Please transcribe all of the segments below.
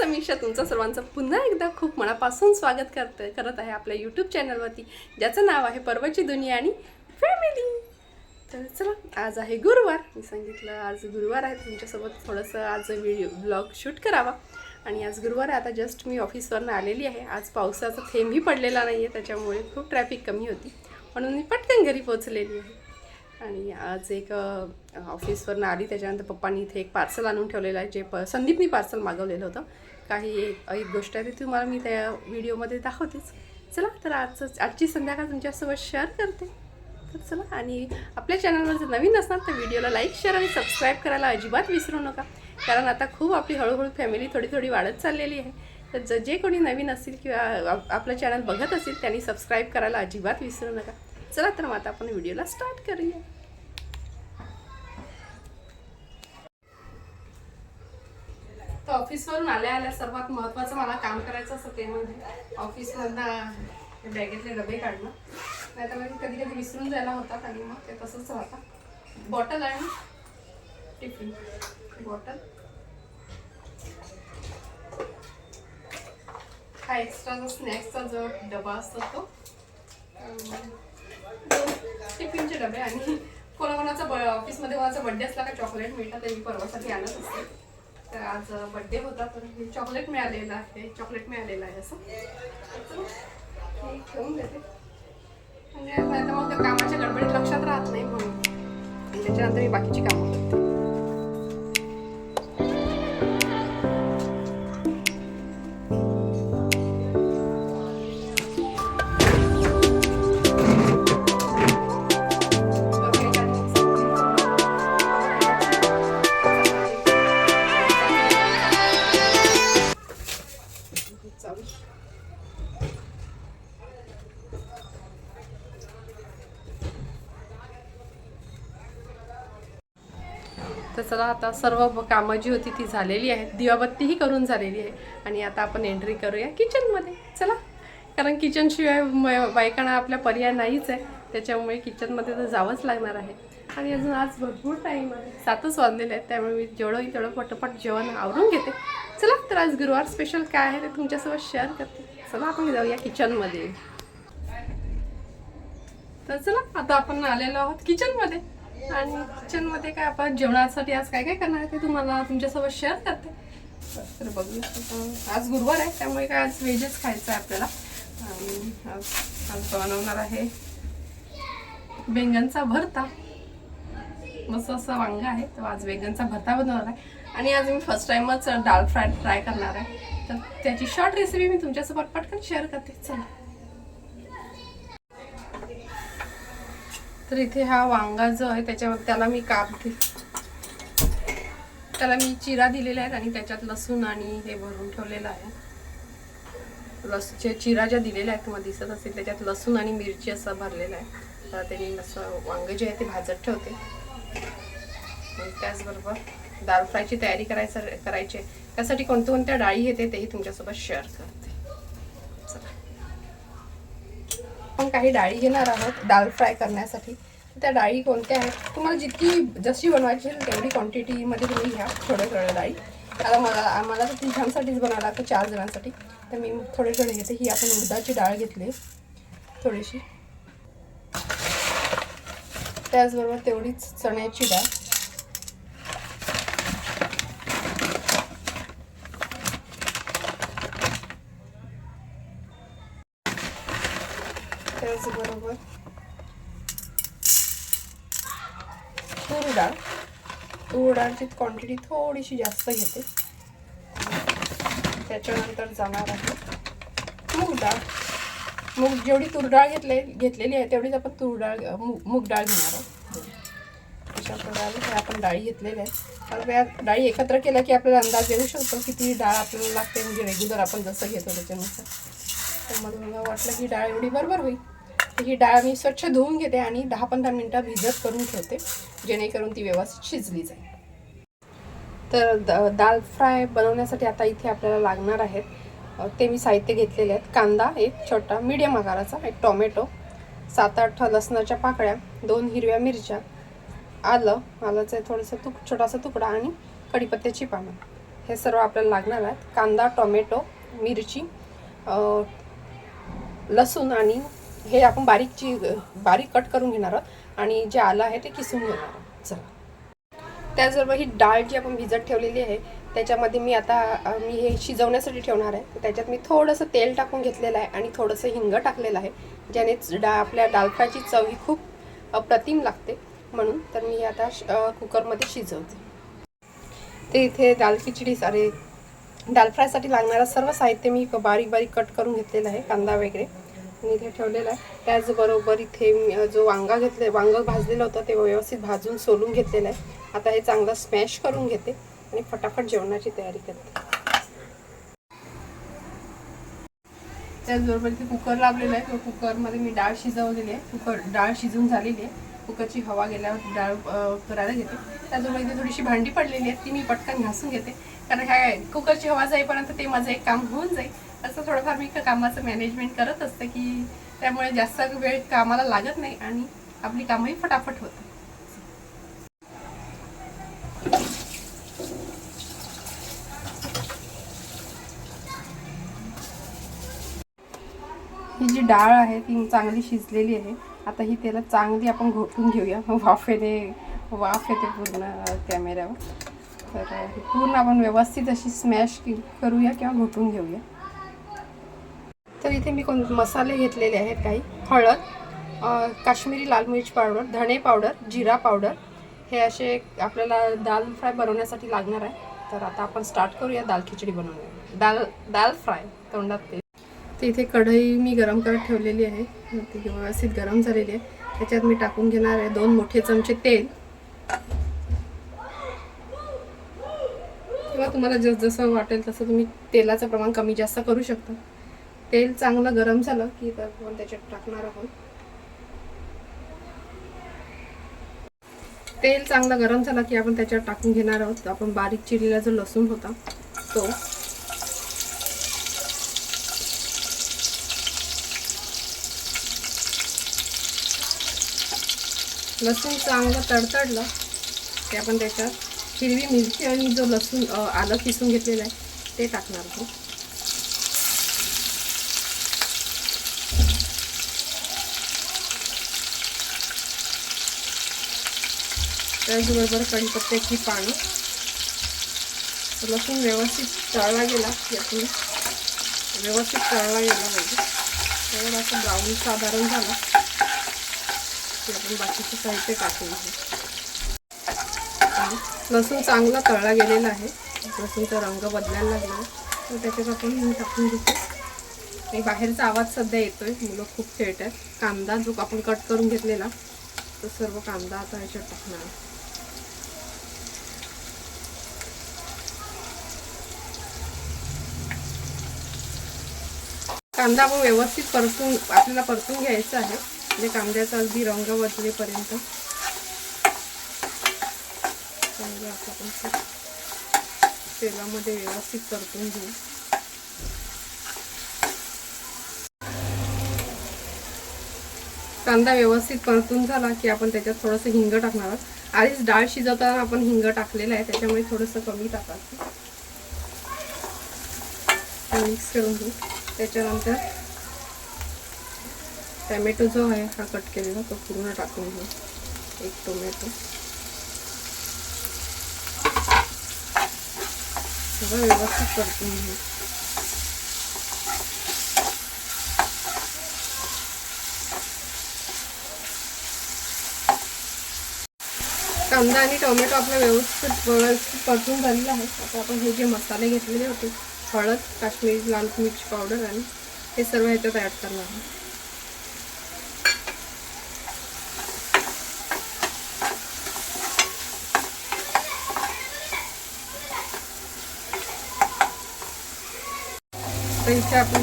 समीक्षा तुमचं सर्वांचं पुन्हा एकदा खूप मनापासून स्वागत करत करत आहे आपल्या यूट्यूब चॅनलवरती ज्याचं नाव आहे पर्वची दुनिया आणि फॅमिली तर चला आज आहे गुरुवार. मी सांगितलं आज गुरुवार आहे. तुमच्यासोबत थोडंसं आज व्हिडिओ ब्लॉग शूट करावा. आणि आज गुरुवार आहे. आता जस्ट मी ऑफिसवरनं आलेली आहे. आज पावसाचा थेंबही पडलेला नाही आहे त्याच्यामुळे खूप ट्रॅफिक कमी होती. म्हणून मी पटकन घरी पोचलेली आहे. आणि आज एक ऑफिसवरनं आली. त्याच्यानंतर पप्पांनी इथे एक पार्सल आणून ठेवलेलं आहे. जे प संदीपनी पार्सल मागवलेलं होतं. काही एक एक गोष्ट आहे ती तुम्हाला मी त्या व्हिडिओमध्ये दाखवतेच. चला तर आजचं आजची संध्याकाळ तुमच्यासोबत शेअर करते. तर चला आणि आपल्या चॅनलवर जर नवीन असणार तर व्हिडिओला लाईक शेअर आणि सबस्क्राईब करायला अजिबात विसरू नका. कारण आता खूप आपली हळूहळू फॅमिली थोडी थोडी वाढत चाललेली आहे. तर ज जे कोणी नवीन असतील किंवा आप- आपलं चॅनल बघत असेल त्यांनी सबस्क्राईब करायला अजिबात विसरू नका. चला तर मग आता आपण व्हिडिओला स्टार्ट करूया. तर ऑफिसवरून आल्या आल्या सर्वात महत्त्वाचं मला काम करायचं असं ते म्हणजे ऑफिसमधनं बॅगेतले डबे काढणं. नाही तर मग कधी कधी विसरून जायला होतात आणि मग ते तसंच राहतं. बॉटल आणि टिफिन. बॉटल. हा एक्स्ट्राचा स्नॅक्सचा जो डबा असतो तो टिफिनचे डबे आणि कोणाकोणाचा ब ऑफिसमध्ये कोणाचा बड्डे असला का चॉकलेट मिळतात ते मी परवासाठी आणत असते. तर आज बड्डे होता तर हे चॉकलेट मिळालेलं आहे. चॉकलेट मिळालेलं आहे असं. ठेवून देते. म्हणजे नाही तर मग कामाच्या गडबडीत लक्षात राहत नाही म्हणून. त्याच्यानंतर मी बाकीची कामं करते. आता सर्व कामं जी होती ती झालेली आहेत. दिवाबत्तीही करून झालेली आहे. आणि आता आपण एंट्री करूया किचनमध्ये चला. कारण किचनशिवाय बायकांना आपल्या पर्याय नाहीच आहे. त्याच्यामुळे किचनमध्ये तर जावंच लागणार आहे. आणि अजून आज भरपूर टाईम आहे. सातच वाजलेले आहेत. त्यामुळे मी जेवढं होईल तेवढं पटपट जेवण आवरून घेते. चला तर आज गुरुवार स्पेशल काय आहे ते तुमच्यासोबत शेअर करते. चला आपण जाऊया किचनमध्ये तर चला आता आपण आलेलो आहोत किचनमध्ये आणि किचनमध्ये काय आपण जेवणासाठी आज काय काय करणार ते तुम्हाला तुमच्यासोबत शेअर करते. तर बघूया आज गुरुवार आहे त्यामुळे काय आज व्हेजच खायचं आहे आपल्याला. आणि आज आज बनवणार आहे बेंगनचा भरता. मस्त असं वांग आहे तर आज बेंगनचा भरता बनवणार आहे. आणि आज मी फर्स्ट टाईमच डाळ फ्राय ट्राय करणार आहे. तर त्याची शॉर्ट रेसिपी मी तुमच्यासोबत पटकन शेअर करते. चला. तर इथे हा वांगा जो आहे त्याच्यावर त्याला मी काप दे त्याला मी चिरा दिलेला आहे आणि त्याच्यात लसूण आणि हे भरून ठेवलेलं आहे. लस जे चिरा ज्या दिलेल्या आहेत तुम्हाला दिसत असेल त्याच्यात लसूण आणि मिरची असं भरलेलं आहे. तर त्यांनी असं वांगे जे आहे ते भाजत ठेवते. त्याचबरोबर दाल फ्रायची तयारी करायचं करायची आहे. त्यासाठी कोणत्या कोणत्या डाळी येते तेही तुमच्यासोबत शेअर करते आपण काही डाळी घेणार आहोत दाल फ्राय करण्यासाठी. त्या डाळी कोणत्या आहेत? तुम्हाला जितकी जशी बनवायची असेल तेवढी क्वांटिटीमध्ये तुम्ही घ्या थोड्या थोड्या डाळी. आता मला आम्हाला तर तिघांसाठीच बनावं लागतं चार जणांसाठी. तर मी थोडे थोडे घेते. ही आपण उडदाची डाळ घेतली. थोडीशी. त्याचबरोबर तेवढीच चण्याची डाळ. त्याचबरोबर तूर डाळ तूर डाळची क्वांटिटी थोडीशी जास्त घेते. त्याच्यानंतर जाणार आहे मूग डाळ मूग जेवढी तूर डाळ घेतले घेतलेली आहे तेवढीच आपण तूर डाळ मूग मूग डाळ घेणार आहोत. अशा प्रकारे हे आपण डाळी घेतलेल्या आहेत. तर या डाळी एकत्र केल्या की आपल्याला अंदाज येऊ शकतो किती डाळ आपल्याला लागते. म्हणजे रेग्युलर आपण जसं घेतो त्याच्यानुसार. तर मग मला वाटलं की डाळ एवढी बरोबर होईल. ही डाळ मी स्वच्छ धुवून घेते आणि दहा पंधरा मिनटं भिजत करून ठेवते जेणेकरून ती व्यवस्थित शिजली जाईल. तर द दाल फ्राय बनवण्यासाठी आता इथे आपल्याला लागणार आहेत ते मी साहित्य घेतलेले आहेत. कांदा एक छोटा मीडियम आकाराचा एक टोमॅटो सात आठ लसणाच्या पाकळ्या दोन हिरव्या मिरच्या आलं आलंचं थोडंसं तुक छोटासा तुकडा आणि कढीपत्त्याची पानं. हे सर्व आपल्याला लागणार आहेत. कांदा टोमॅटो मिरची लसूण आणि हे आपण बारीकची बारीक कट करून घेणार आहोत. आणि जे आलं आहे ते किसून घेणार आहोत. चला. त्याचबरोबर ही डाळ जी आपण भिजत ठेवलेली आहे त्याच्यामध्ये मी आता मी हे शिजवण्यासाठी ठेवणार आहे. त्याच्यात मी थोडंसं तेल टाकून घेतलेलं आहे आणि थोडंसं हिंग टाकलेलं आहे ज्याने डा आपल्या डाळ फ्रायची चव ही खूप अप्रतिम लागते. म्हणून तर मी आता श- कुकरमध्ये शिजवते. ते इथे दाल खिचडी अरे दाल फ्रायसाठी लागणारं सर्व साहित्य मी बारीक बारीक कट करून घेतलेलं आहे कांदा वगैरे. मी इथे ठेवलेला आहे. त्याचबरोबर इथे मी, जो वांगा घेतले वांगं भाजलेलं होतं ते व्यवस्थित भाजून सोलून घेतलेलं आहे. आता हे चांगलं स्मॅश करून घेते आणि फटाफट जेवणाची तयारी करते. त्याचबरोबर इथे कुकर लावलेला आहे. कुकरमध्ये मी डाळ शिजवलेली आहे. कुकर डाळ शिजून झालेली आहे. कुकरची हवा गेल्यावर डाळ करायला घेते. त्याचबरोबर इथे थोडीशी भांडी पडलेली आहे ती मी पटकन घासून घेते. कारण ह्या कुकरची हवा जाईपर्यंत ते माझं एक काम होऊन जाईल. असं थोडंफार मी कामाचं मॅनेजमेंट करत असते की त्यामुळे जास्त वेळ कामाला लागत नाही आणि आपली कामंही फटाफट होतात. ही जी डाळ आहे ती चांगली शिजलेली आहे. आता ही त्याला चांगली आपण घोटून घेऊया. वाफेने वाफ येते पूर्ण कॅमेऱ्यावर. तर पूर्ण आपण व्यवस्थित अशी स्मॅश करूया किंवा घोटून घेऊया. तर इथे मी कोण मसाले घेतलेले आहेत काही. हळद काश्मीरी लाल मिरची पावडर धणे पावडर जिरा पावडर. हे असे आपल्याला दाल फ्राय बनवण्यासाठी लागणार आहे. तर आता आपण स्टार्ट करूया. दाल खिचडी बनवूया दाल दाल फ्राय. तोंडात ते तर इथे कढई मी गरम करत ठेवलेली आहे. ती व्यवस्थित गरम झालेली आहे. त्याच्यात मी टाकून घेणार आहे दोन मोठे चमचे तेल. किंवा तुम्हाला जस जसं वाटेल तसं तुम्ही तेलाचं प्रमाण कमी जास्त करू शकता. तेल चांगलं गरम झालं की तर आपण त्याच्यात टाकणार आहोत. तेल चांगलं गरम झालं की आपण त्याच्यात टाकून घेणार आहोत. आपण बारीक चिरलेला जो लसूण होता तो. लसूण चांगलं तडतडलं की आपण त्याच्यात हिरवी मिरची आणि जो लसूण आलं किसून घेतलेलं आहे ते टाकणार आहोत. त्याचबरोबर कढीपत्त्याची पानं. लसूण व्यवस्थित तळला गेला की आपण व्यवस्थित तळला गेला पाहिजे. त्यावर असं ब्राऊन साधारण झालं की आपण बाकीचे साहित्य टाकून घेऊ. लसूण चांगला तळला गेलेला आहे. लसूणचा रंग बदलायला लागला. तर त्याच्यात आपण मी टाकून घेतो आणि बाहेरचा आवाज सध्या येतोय. मुलं खूप खेळत आहेत कांदा जो आपण कट करून घेतलेला तो सर्व कांदा आता ह्याच्यात टाकणार. आहे. कांदा आपण व्यवस्थित परतून आपल्याला परतून घ्यायचा आहे. म्हणजे कांद्याचा अगदी रंग बदलेपर्यंत आपण तेलामध्ये व्यवस्थित परतून घेऊ. कांदा व्यवस्थित परतून झाला की आपण त्याच्यात थोडंसं हिंग टाकणार आहोत. आधीच डाळ शिजवताना आपण हिंग टाकलेलं आहे त्याच्यामुळे थोडंसं कमी टाकायचं. मिक्स करून घेऊ. त्याच्यानंतर टॅमॅटो जो आहे हा कट केलेला तो पूर्ण टाकून घेऊ. एक टोमॅटो. सगळं व्यवस्थित परतून घेऊ. कांदा आणि टोमॅटो आपला व्यवस्थित व्यवस्थित परतून झालेला आहे. आता आपण हे जे मसाले घेतलेले होते हळद काश्मीरी लाल मिरची पावडर आणि हे सर्व ह्याच्यात ॲड करणार आहे तर इथे आपण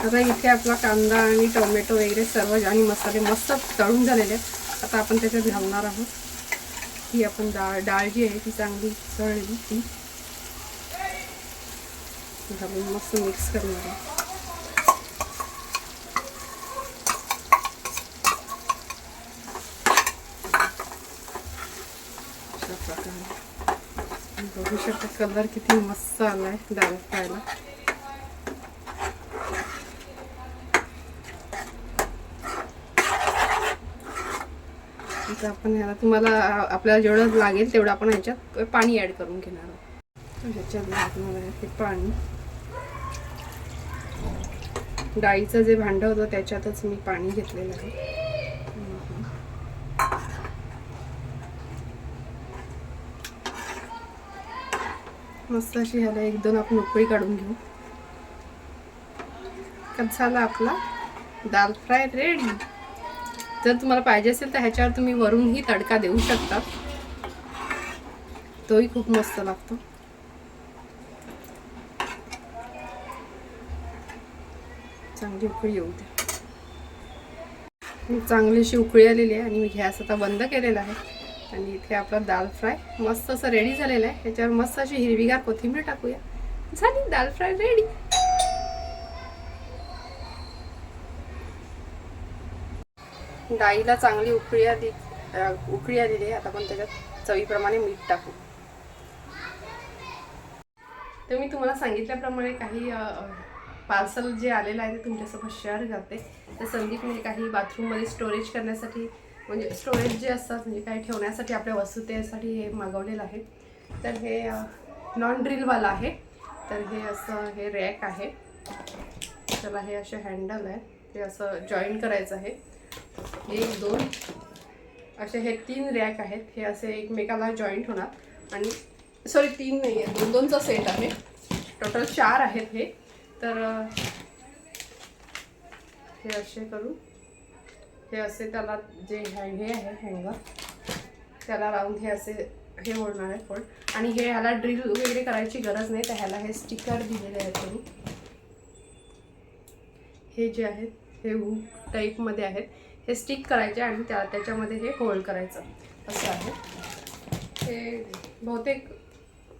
आता इथे आपला कांदा आणि टोमॅटो वगैरे सर्व आणि मसाले मस्त तळून झालेले आहेत. आता आपण त्याच्यात घालणार आहोत. ही आपण डाळ डाळ जी आहे ती चांगली चळली ती घालून मस्त मिक्स करणार आहे बघू शकता कलर किती मस्त आलाय डाळ खायला. आता आपण याला तुम्हाला आपल्याला जेवढं लागेल तेवढं आपण ह्याच्यात पाणी ॲड करून घेणार आहोत. ह्याच्यात लागणार आहे ते पाणी. डाळीचं जे भांडं होतं त्याच्यातच मी पाणी घेतलेलं आहे. मस्त अशी ह्याला एक दोन आपण उकळी काढून घेऊ. झाला आपला दाल फ्राय रेडी जर तुम्हाला पाहिजे असेल तर ह्याच्यावर तुम्ही वरूनही तडका देऊ शकता. तोही खूप मस्त लागतो. चांगली उकळी येऊ द्या चांगलीशी उकळी आलेली आहे आणि मी गॅस आता बंद केलेला आहे. आणि इथे आपला दाल फ्राय मस्त असं रेडी झालेलं आहे. ह्याच्यावर मस्त अशी हिरवीगार कोथिंबीर टाकूया. झाली दाल फ्राय रेडी डाळीला चांगली उकळी आली अ, उकळी आलेली आहे. आता आपण त्याच्यात चवीप्रमाणे मीठ टाकू. तर मी तुम्हाला सांगितल्याप्रमाणे काही पार्सल जे आलेलं आहे ते तुमच्यासोबत शेअर करते. तर संदीपने काही बाथरूममध्ये स्टोरेज करण्यासाठी म्हणजे स्टोरेज जे असतात म्हणजे काही ठेवण्यासाठी आपल्या वस्तू त्यासाठी हे मागवलेलं आहे. तर हे नॉन ड्रिलवाला आहे. तर हे असं हे रॅक आहे. त्याला हे असे हँडल आहे. ते असं जॉईन करायचं आहे. एक दोन. असे हे तीन रॅक आहेत. हे असे एकमेकाला जॉईंट होणार. आणि सॉरी तीन नाही आहे दोन दोनचा सेट आहे. टोटल चार आहेत हे. तर हे असे करू. हे असे त्याला जे हे आहे हँगर त्याला लावून हे असे हे होणार आहे फोल्ड आणि हे ह्याला ड्रिल वगैरे करायची गरज नाही. तर ह्याला हे स्टिकर दिलेले आहेत तुम्ही हे जे आहेत हे हुक टाईपमध्ये आहेत. हे स्टिक करायचे आणि त्या त्याच्यामध्ये हे होल्ड करायचं. असं आहे. हे बहुतेक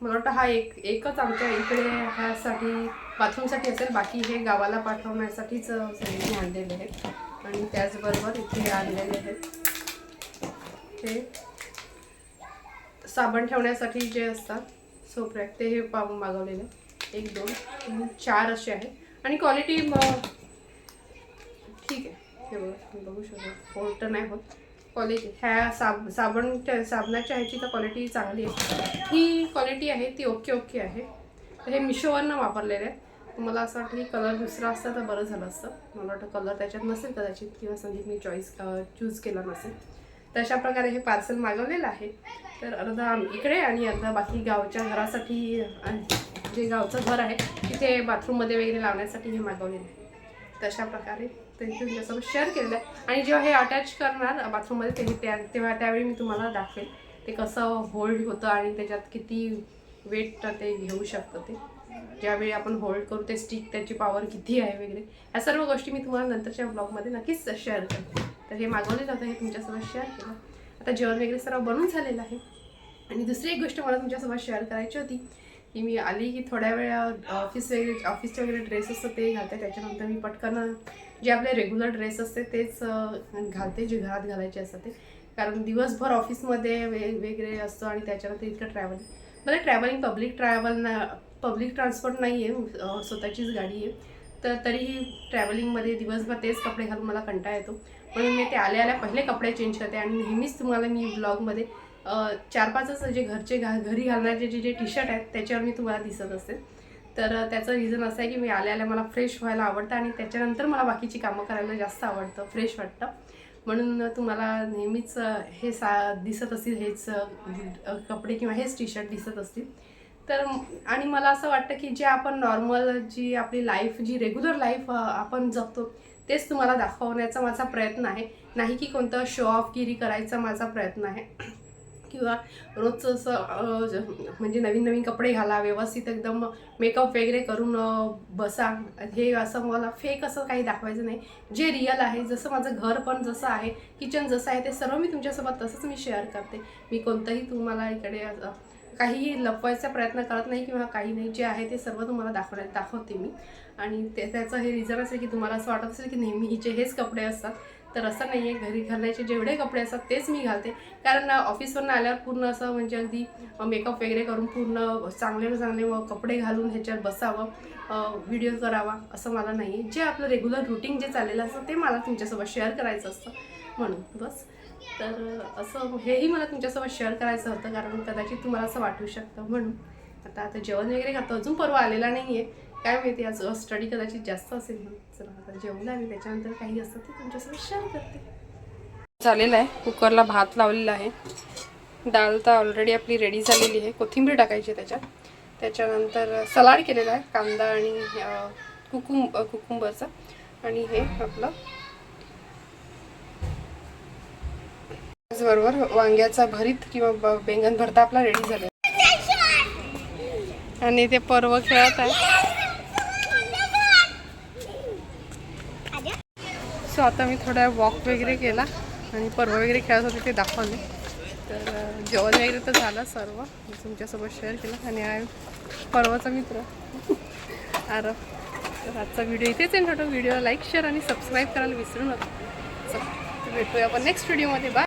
मला वाटतं हा एक एकच आमच्या इकडे ह्यासाठी बाथरूमसाठी असेल. बाकी हे गावाला पाठवण्यासाठीच सगळ्यांनी आणलेले आहेत. आणि त्याचबरोबर इथे आणलेले आहेत. हे साबण ठेवण्यासाठी जे असतात सोप रॅक ते हे पा मागवलेले एक दोन तीन चार असे आहेत. आणि क्वालिटी ठीक आहे. हे बघा तुम्ही बघू शकता. फोल्ड तर नाही होत. क्वालिटी ह्या साब साबणच्या साबणाच्या ह्याची तर क्वालिटी चांगली आहे. ही क्वालिटी आहे ती ओके ओके आहे. तर हे मिशोवरनं वापरलेलं आहे. मला असं वाटतं की कलर दुसरा असता तर बरं झालं असतं. मला वाटतं कलर त्याच्यात नसेल कदाचित किंवा संदीपने चॉईस चूज केला नसेल. तर अशा प्रकारे हे पार्सल मागवलेलं आहे. तर अर्धा इकडे आणि अर्धा बाकी गावच्या घरासाठी जे गावचं घर आहे तिथे बाथरूममध्ये वगैरे लावण्यासाठी हे मागवलेलं आहे. तशा प्रकारे ते तुमच्यासोबत शेअर केलेलं आहे. आणि जेव्हा हे अटॅच करणार बाथरूममध्ये ते त्या तेव्हा त्यावेळी मी तुम्हाला दाखवेल ते कसं होल्ड होतं आणि त्याच्यात किती वेट ते घेऊ शकतं ते. ज्यावेळी आपण होल्ड करू ते स्टिक त्याची पॉवर किती आहे वगैरे. ह्या सर्व गोष्टी मी तुम्हाला नंतरच्या ब्लॉगमध्ये नक्कीच शेअर करते. तर हे मागवलेलं होतं हे तुमच्यासोबत शेअर केलं. आता जेवण वगैरे सर्व बनून झालेलं आहे. आणि दुसरी एक गोष्ट मला तुमच्यासोबत शेअर करायची होती. की मी आली की थोड्या वेळा ऑफिस वगैरे ऑफिसचे वगैरे ड्रेस असतं ते घालते. त्याच्यानंतर मी पटकन जे आपले रेग्युलर ड्रेस असते तेच घालते जे घरात घालायचे असतात ते. कारण दिवसभर ऑफिसमध्ये वेगवेगळे असतं आणि त्याच्यानंतर इतकं ट्रॅव्हल मला ट्रॅव्हलिंग पब्लिक ट्रॅव्हल ना पब्लिक ट्रान्सपोर्ट नाही आहे स्वतःचीच गाडी आहे. तर तरीही ट्रॅव्हलिंगमध्ये दिवसभर तेच कपडे घालून मला कंटाळा येतो. म्हणून मी ते आल्या आल्या पहिले कपडे चेंज करते आणि नेहमीच तुम्हाला मी ब्लॉगमध्ये चार पाचच जे घरचे घा घरी घालण्याचे जे जे टी शर्ट आहेत त्याच्यावर मी तुम्हाला दिसत असते तर त्याचं रिझन असं आहे की मी आल्या आल्या मला फ्रेश व्हायला आवडतं आणि त्याच्यानंतर मला बाकीची कामं करायला जास्त आवडतं फ्रेश वाटतं. म्हणून तुम्हाला नेहमीच हे सा दिसत असतील हेच कपडे किंवा हेच टी शर्ट दिसत असतील. तर आणि मला असं वाटतं की जे आपण नॉर्मल जी आपली लाईफ जी रेग्युलर लाईफ आपण जगतो तेच तुम्हाला दाखवण्याचा माझा प्रयत्न आहे. नाही की कोणतं शो ऑफगिरी करायचा माझा प्रयत्न आहे. किंवा रोजचं असं म्हणजे नवीन नवीन कपडे घाला व्यवस्थित एकदम मेकअप वगैरे करून बसा. हे असं मला फेक असं काही दाखवायचं नाही. जे रिअल आहे जसं माझं घर पण जसं आहे किचन जसं आहे ते सर्व मी तुमच्यासोबत तसंच मी शेअर करते. मी कोणतंही तुम्हाला इकडे काहीही लपवायचा प्रयत्न करत नाही किंवा काही नाही जे आहे ते सर्व तुम्हाला दाखवण्या दाखवते मी. आणि ते त्याचं हे रिझन असेल की तुम्हाला असं वाटत असेल की नेहमी हिचे हेच कपडे असतात. तर असं नाही आहे घरी घालायचे जेवढे कपडे असतात तेच मी घालते. कारण ऑफिसवरून आल्यावर पूर्ण असं म्हणजे अगदी मेकअप वगैरे करून पूर्ण चांगले चांगले व कपडे घालून ह्याच्यात बसावं व्हिडिओ करावा असं मला नाही आहे. जे आपलं रेग्युलर रुटीन जे चाललेलं असतं ते मला तुमच्यासोबत शेअर करायचं असतं म्हणून बस. तर असं हेही मला तुमच्यासोबत शेअर करायचं होतं कारण कदाचित तुम्हाला असं वाटू शकतं म्हणून. आता आता जेवण वगैरे खातो. अजून परवा आलेला नाही आहे काय माहिती आज स्टडी कदाचित जास्त असेल चला जेवलं जेवण आणि त्याच्यानंतर काही असतं ते तुमच्यासोबत शेअर करते. झालेलं आहे. कुकरला भात लावलेला आहे. डाळ तर ऑलरेडी आपली रेडी झालेली आहे. कोथिंबीर टाकायची त्याच्यात. त्याच्यानंतर सलाड केलेला आहे. कांदा आणि कुकुंब कुकुंबरचा. आणि हे आपलं त्याचबरोबर वांग्याचा भरीत किंवा ब- बेंगन भरता आपला रेडी झाला आणि ते पर्व खेळत आहे. सो आता मी थोडा वॉक वगैरे केला आणि परवा वगैरे खेळत होते ते दाखवले. तर जेवण वगैरे तर झालं सर्व. मी तुमच्यासोबत शेअर केलं आणि आय पर्वाचा मित्र. आरव तर आजचा व्हिडिओ इथेच आहे छोटा व्हिडिओ लाईक शेअर आणि सबस्क्राईब करायला विसरू नका. भेटूया आपण नेक्स्ट व्हिडिओमध्ये बाय